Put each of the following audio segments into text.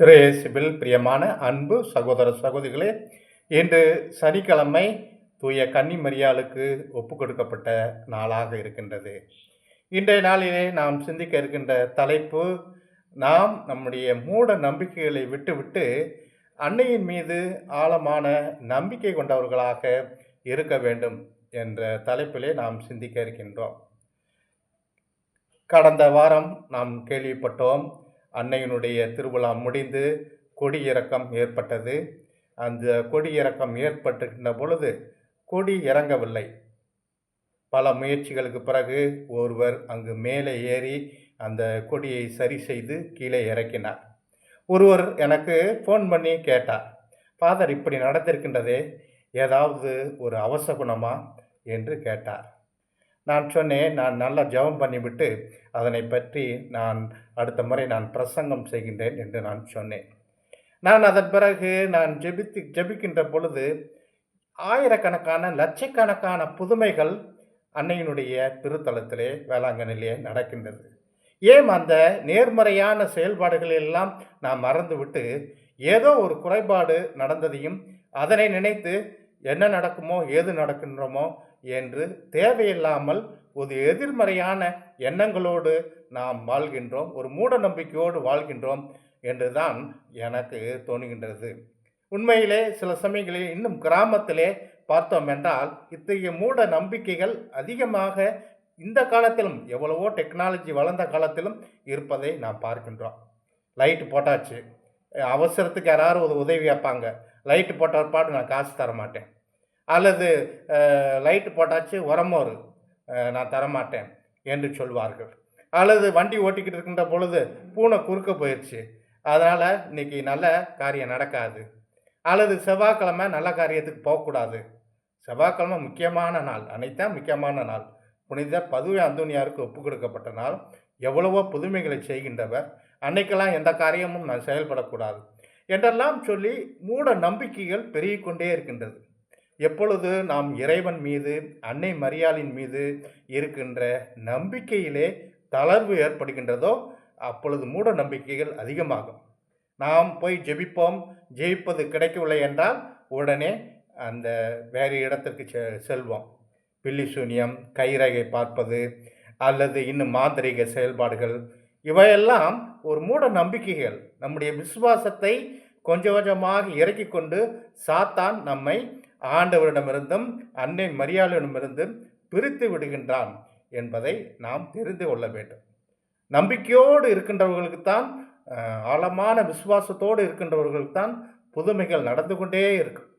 இறையேசுவில் பிரியமான அன்பு சகோதர சகோதரிகளே இன்று சனிக்கிழமை தூய கன்னி மரியாளுக்கு ஒப்பு கொடுக்கப்பட்ட நாளாக இருக்கின்றது. இன்றைய நாளிலே நாம் சிந்திக்க இருக்கின்ற தலைப்பு நாம் நம்முடைய மூட நம்பிக்கைகளை விட்டுவிட்டு அன்னையின் மீது ஆழமான நம்பிக்கை கொண்டவர்களாக இருக்க வேண்டும் என்ற தலைப்பிலே நாம் சிந்திக்க இருக்கின்றோம். கடந்த வாரம் நாம் கேள்விப்பட்டோம் அன்னையினுடைய திருவிழா முடிந்து கொடியிறக்கம் ஏற்பட்டது. அந்த கொடியிறக்கம் ஏற்பட்டிருக்கின்ற பொழுது கொடி இறங்கவில்லை. பல முயற்சிகளுக்கு பிறகு ஒருவர் அங்கு மேலே ஏறி அந்த கொடியை சரி செய்து கீழே இறக்கினார். ஒருவர் எனக்கு ஃபோன் பண்ணி கேட்டார் ஃபாதர் இப்படி நடந்திருக்கின்றதே ஏதாவது ஒரு அவசகுணமா என்று கேட்டார். நான் சொன்னேன் நான் நல்லா ஜெபம் பண்ணிவிட்டு அதனை பற்றி நான் அடுத்த முறை நான் பிரசங்கம் செய்கின்றேன் என்று நான் சொன்னேன். நான் அதன் பிறகு நான் ஜெபித்து ஜெபிக்கின்ற பொழுது ஆயிரக்கணக்கான லட்சக்கணக்கான புதுமைகள் அன்னையினுடைய திருத்தலத்திலே வேளாங்கண்ணிலே நடக்கின்றது. ஏன் அந்த நேர்மறையான செயல்பாடுகள் எல்லாம் நாம் மறந்துவிட்டு ஏதோ ஒரு குறைபாடு நடந்ததையும் அதனை நினைத்து என்ன நடக்குமோ ஏது நடக்கின்றோமோ என்று தேவையில்லாமல் ஒரு எதிர்மறையான எண்ணங்களோடு நாம் வாழ்கின்றோம் ஒரு மூட நம்பிக்கையோடு வாழ்கின்றோம் என்று தான் எனக்கு தோணுகின்றது. உண்மையிலே சில சமயங்களில் இன்னும் கிராமத்திலே பார்த்தோம் என்றால் இத்தகைய மூட நம்பிக்கைகள் அதிகமாக இந்த காலத்திலும் எவ்வளவோ டெக்னாலஜி வளர்ந்த காலத்திலும் இருப்பதை நாம் பார்க்கின்றோம். லைட்டு போட்டாச்சு. அவசரத்துக்கு யாராவது ஒரு உதவி வைப்பாங்க. லைட்டு போட்ட பாட்டு நான் காசு தர மாட்டேன் அல்லது லைட்டு போட்டாச்சு உரமோர் நான் தரமாட்டேன் என்று சொல்வார்கள். அல்லது வண்டி ஓட்டிக்கிட்டு இருக்கின்ற பொழுது பூனை குறுக்க போயிடுச்சு அதனால் இன்றைக்கி நல்ல காரியம் நடக்காது. அல்லது செவ்வாய்க்கிழமை நல்ல காரியத்துக்கு போகக்கூடாது. செவ்வாய்க்கிழமை முக்கியமான நாள் அனைத்தான் முக்கியமான நாள். புனித பதுவை அந்தோனியாருக்கு ஒப்பு கொடுக்கப்பட்ட நாள். எவ்வளவோ புதுமைகளை செய்கின்றவர். அன்னைக்கெல்லாம் எந்த காரியமும் நான் செயல்படக்கூடாது என்றெல்லாம் சொல்லி மூட நம்பிக்கைகள் பெருகிக்கொண்டே இருக்கின்றது. எப்பொழுது நாம் இறைவன் மீது அன்னை மரியாளின் மீது இருக்கின்ற நம்பிக்கையிலே தளர்வு ஏற்படுகின்றதோ அப்பொழுது மூட நம்பிக்கைகள் அதிகமாகும். நாம் போய் ஜெபிப்போம் ஜெயிப்பது கிடைக்கவில்லை என்றால் உடனே அந்த வேறு இடத்திற்கு செ செல்வோம். பில்லி சூனியம் கைரகை பார்ப்பது அல்லது இன்னும் மாந்திரிக செயல்பாடுகள் இவையெல்லாம் ஒரு மூட நம்பிக்கைகள். நம்முடைய விசுவாசத்தை கொஞ்சம் கொஞ்சமாக இறக்கி கொண்டு சாத்தான் நம்மை ஆண்டவரிடமிருந்தும் அன்னை மரியாதையிடமிருந்தும் பிரித்து விடுகின்றான் என்பதை நாம் தெரிந்து கொள்ள வேண்டும். நம்பிக்கையோடு இருக்கின்றவர்களுக்குத்தான் ஆழமான விசுவாசத்தோடு இருக்கின்றவர்களுக்கு தான் புதுமைகள் நடந்து கொண்டே இருக்கும்.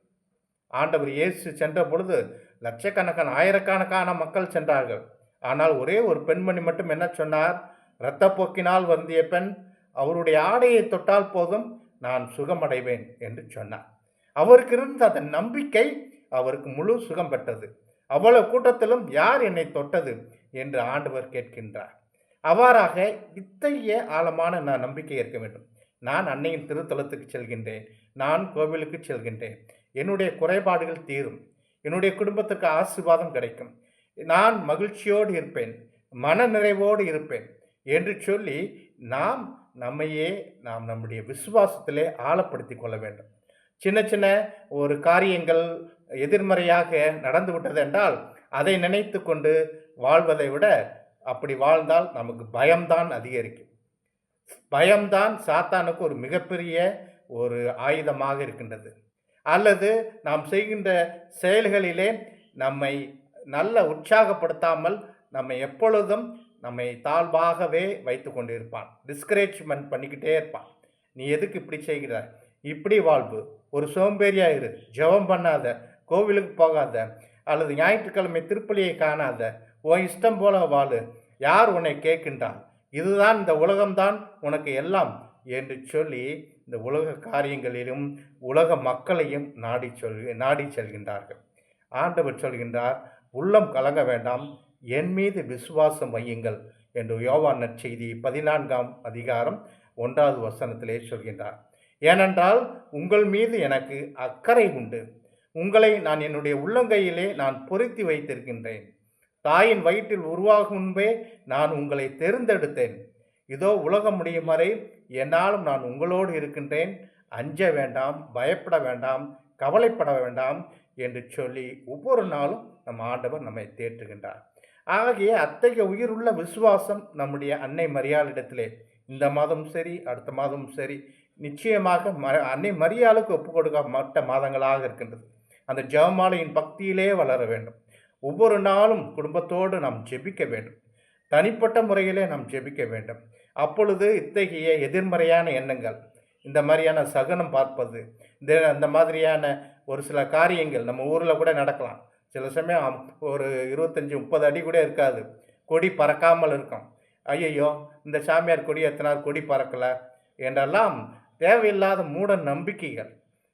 ஆண்டவர் இயேசு சென்ற பொழுது லட்சக்கணக்கான ஆயிரக்கணக்கான மக்கள் சென்றார்கள். ஆனால் ஒரே ஒரு பெண்மணி மட்டும் என்ன சொன்னார்? இரத்தப்போக்கினால் வந்திய பெண் அவருடைய ஆடையை தொட்டால் போதும் நான் சுகமடைவேன் என்று சொன்னார். அவருக்கு இருந்த அந்த நம்பிக்கை அவருக்கு முழு சுகம் பெற்றது. அவ்வளவு கூட்டத்திலும் யார் என்னை தொட்டது என்று ஆண்டவர் கேட்கின்றார். அவ்வாறாக இத்தகைய ஆழமான நான் நம்பிக்கை இருக்க வேண்டும். நான் அன்னையின் திருத்தலத்துக்கு செல்கின்றேன். நான் கோவிலுக்கு செல்கின்றேன். என்னுடைய குறைபாடுகள் தீரும். என்னுடைய குடும்பத்துக்கு ஆசீர்வாதம் கிடைக்கும். நான் மகிழ்ச்சியோடு இருப்பேன். மன நிறைவோடு இருப்பேன் என்று சொல்லி நாம் நம்மையே நாம் நம்முடைய விசுவாசத்திலே ஆழப்படுத்தி கொள்ள வேண்டும். சின்ன சின்ன ஒரு காரியங்கள் எதிர்மறையாக நடந்து விட்டது என்றால் அதை நினைத்து கொண்டு வாழ்வதை விட அப்படி வாழ்ந்தால் நமக்கு பயம்தான் அதிகரிக்கும். பயம்தான் சாத்தானுக்கு ஒரு மிகப்பெரிய ஒரு ஆயுதமாக இருக்கின்றது. அல்லது நாம் செய்கின்ற செயல்களிலே நம்மை நல்ல உற்சாகப்படுத்தாமல் நம்மை எப்பொழுதும் நம்மை தாழ்வாகவே வைத்து கொண்டு இருப்பான் டிஸ்கரேஜ்மெண்ட் பண்ணிக்கிட்டே இருப்பான். நீ எதுக்கு இப்படி செய்கிறாய்? இப்படி வாழ்வு. ஒரு சோம்பேறியாயிரு ஜெபம் பண்ணாத. கோவிலுக்கு போகாத. அல்லது ஞாயிற்றுக்கிழமை திருப்பலியை காணாத. உன் இஷ்டம் போல வாழு. யார் உன்னை கேட்கின்றான்? இதுதான் இந்த உலகம்தான். உனக்கு எல்லாம் என்று சொல்லி இந்த உலக காரியங்களிலும் உலக மக்களையும் நாடி சொல் நாடி செல்கின்றார்கள். ஆண்டவர் சொல்கின்றார் உள்ளம் கலங்க வேண்டாம். என் மீது விசுவாசம் வையுங்கள் என்று யோவான் நற்செய்தி பதினான்காம் அதிகாரம் ஒன்றாவது வசனத்திலே சொல்கின்றார். ஏனென்றால் உங்கள் மீது எனக்கு அக்கறை உண்டு. உங்களை நான் என்னுடைய உள்ளங்கையிலே நான் பொருத்தி வைத்திருக்கின்றேன். தாயின் வயிற்றில் உருவாகும் முன்பே நான் உங்களை தேர்ந்தெடுத்தேன். இதோ உலகம் முடியும் வரை என்னாலும் நான் உங்களோடு இருக்கின்றேன். அஞ்ச வேண்டாம் பயப்பட வேண்டாம் கவலைப்பட வேண்டாம் என்று சொல்லி ஒவ்வொரு நாளும் நம் ஆண்டவர் நம்மை தேற்றுகின்றார். ஆகிய அத்தகைய உயிருள்ள விசுவாசம் நம்முடைய அன்னை மரியாளிடத்திலே. இந்த மாதம் சரி அடுத்த மாதம் சரி நிச்சயமாக ம அன்னை மரியாளுக்கு ஒப்புக் மற்ற மாதங்களாக இருக்கின்றது. அந்த ஜெபமாலையின் பக்தியிலே வளர வேண்டும். ஒவ்வொரு நாளும் குடும்பத்தோடு நாம் ஜெபிக்க வேண்டும். தனிப்பட்ட முறையிலே நாம் ஜெபிக்க வேண்டும். அப்பொழுது இத்தகைய எதிர்மறையான எண்ணங்கள் இந்த மாதிரியான சகுனம் பார்ப்பது இந்த அந்த மாதிரியான ஒரு சில காரியங்கள் நம்ம ஊரில் கூட நடக்கலாம். சில சமயம் ஒரு இருபத்தஞ்சி முப்பது அடி கூட இருக்காது. கொடி பறக்காமல் இருக்கும். ஐயையோ இந்த சாமியார் கொடி எத்தனார் கொடி பறக்கலை என்றெல்லாம் தேவையில்லாத மூட நம்பிக்கைகள்.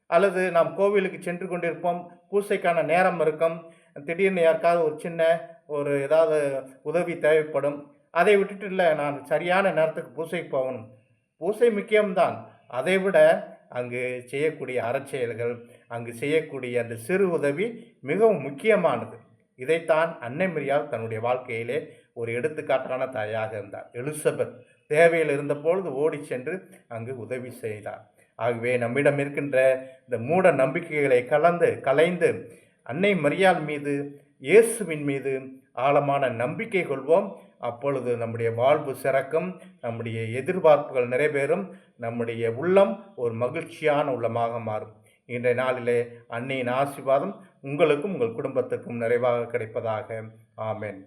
அல்லது நாம் கோவிலுக்கு சென்று கொண்டிருப்போம் பூசைக்கான நேரம் இருக்கும் திடீர்னு யாருக்காவது ஒரு சின்ன ஒரு ஏதாவது உதவி தேவைப்படும். அதை விட்டுட்டு இல்லை நான் சரியான நேரத்துக்கு பூசைக்கு போகணும். பூசை முக்கியம்தான். அதை விட அங்கு செய்யக்கூடிய அறச்செயல்கள் அங்கு செய்யக்கூடிய அந்த சிறு உதவி மிகவும் முக்கியமானது. இதைத்தான் அன்னை மரியாள் தன்னுடைய வாழ்க்கையிலே ஒரு எடுத்துக்காட்டான தாயாக இருந்தார். எலிசபெத் தேவையில் இருந்தபொழுது ஓடி சென்று அங்கு உதவி செய்தார். ஆகவே நம்மிடம் இருக்கின்ற இந்த மூட நம்பிக்கைகளை கலந்து கலைந்து அன்னை மரியாள் மீது இயேசுவின் மீது ஆழமான நம்பிக்கை கொள்வோம். அப்பொழுது நம்முடைய வாழ்வு சிறக்கும் நம்முடைய எதிர்பார்ப்புகள் நிறைவேறும் நம்முடைய உள்ளம் ஒரு மகிழ்ச்சியான உள்ளமாக மாறும். இன்றைய நாளிலே அன்னையின் ஆசீர்வாதம் உங்களுக்கும் உங்கள் குடும்பத்துக்கும் நிறைவாக கிடைப்பதாக. ஆமேன்.